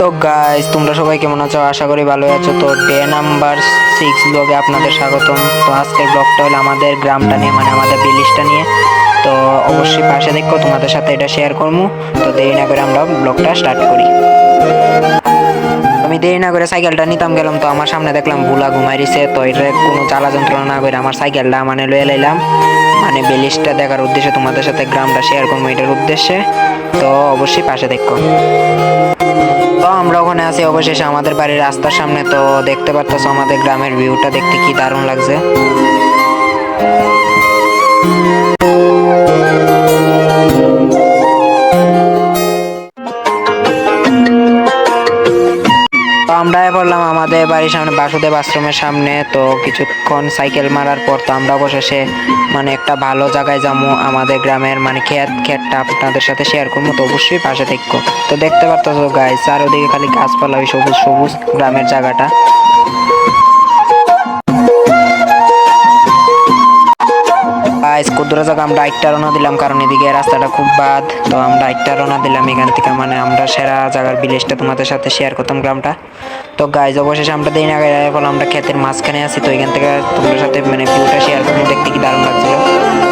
তো গাইজ তোমরা সবাই কেমন আছো? আশা করি ভালো আছো। তো ডে নাম্বার সিক্স ব্লগে আপনাদের স্বাগতম। তো আজকের ব্লগটা হলো আমাদের গ্রামটা নিয়ে মানে আমাদের বিলিশটা নিয়ে। তো অবশ্যই পাশে দেখো, তোমাদের সাথে এটা শেয়ার করব তো দেরি না করে আমরা ব্লগটা স্টার্ট করি। আমি দেরি না করে সাইকেলটা নিতাম, গেলাম তো আমার সামনে দেখলাম বুলা ঘুমাইছে। তো এটা কোনো চালা যন্ত্রণা না করে আমার সাইকেলটা মানে লয়ে লাইলাম। মানে বেলিশটা দেখার উদ্দেশ্যে তোমাদের সাথে গ্রামটা শেয়ার করব এটার উদ্দেশ্যে। তো অবশ্যই পাশে দেখো। তো আমরা ওখানে আছি, অবশেষে আমাদের বাড়ির রাস্তার সামনে, তো দেখতে পারতেছো আমাদের গ্রামের ভিউটা দেখতে কি দারুণ লাগছে। আমরা বললাম, আমাদের বাড়ির সামনে, বাসুদেব আশ্রমের সামনে, তো কিছুক্ষণ সাইকেল মারার পর তো আমরা অবশেষে মানে একটা ভালো জায়গায় যাব। আমাদের গ্রামের মানে খেত খেতটা আপনাদের সাথে শেয়ার করব, তো অবশ্যই পাশে দেখব তো দেখতে পারতো গাছ চারোদিকে খালি গাছপালা ওই সবুজ সবুজ গ্রামের জায়গাটা। কুদরা জায়গা আমরা একটা রওনা দিলাম, কারণ এদিকে রাস্তাটা খুব বাদ। তো আমরা একটা রওনা দিলাম এখান থেকে মানে আমরা সেরা জায়গার ভিলেজটা তোমাদের সাথে শেয়ার করতাম গ্রামটা। তো গাইজ অবশেষে আমরা দিন আগে ফলে আমরা ক্ষেতের মাঝখানে আছি, তো এখান থেকে তোমাদের সাথে মানে ভিউটা শেয়ার করব দেখতে কি দারুণ লাগছিল।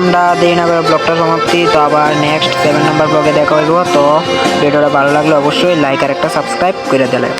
আমরা দেরি না করে ব্লগটা সমাপ্তি। তো আবার নেক্সট সেভেন নাম্বার ব্লগে দেখা হইব। তো ভিডিওটা ভালো লাগলে অবশ্যই লাইক আর একটা সাবস্ক্রাইব করে দিলে।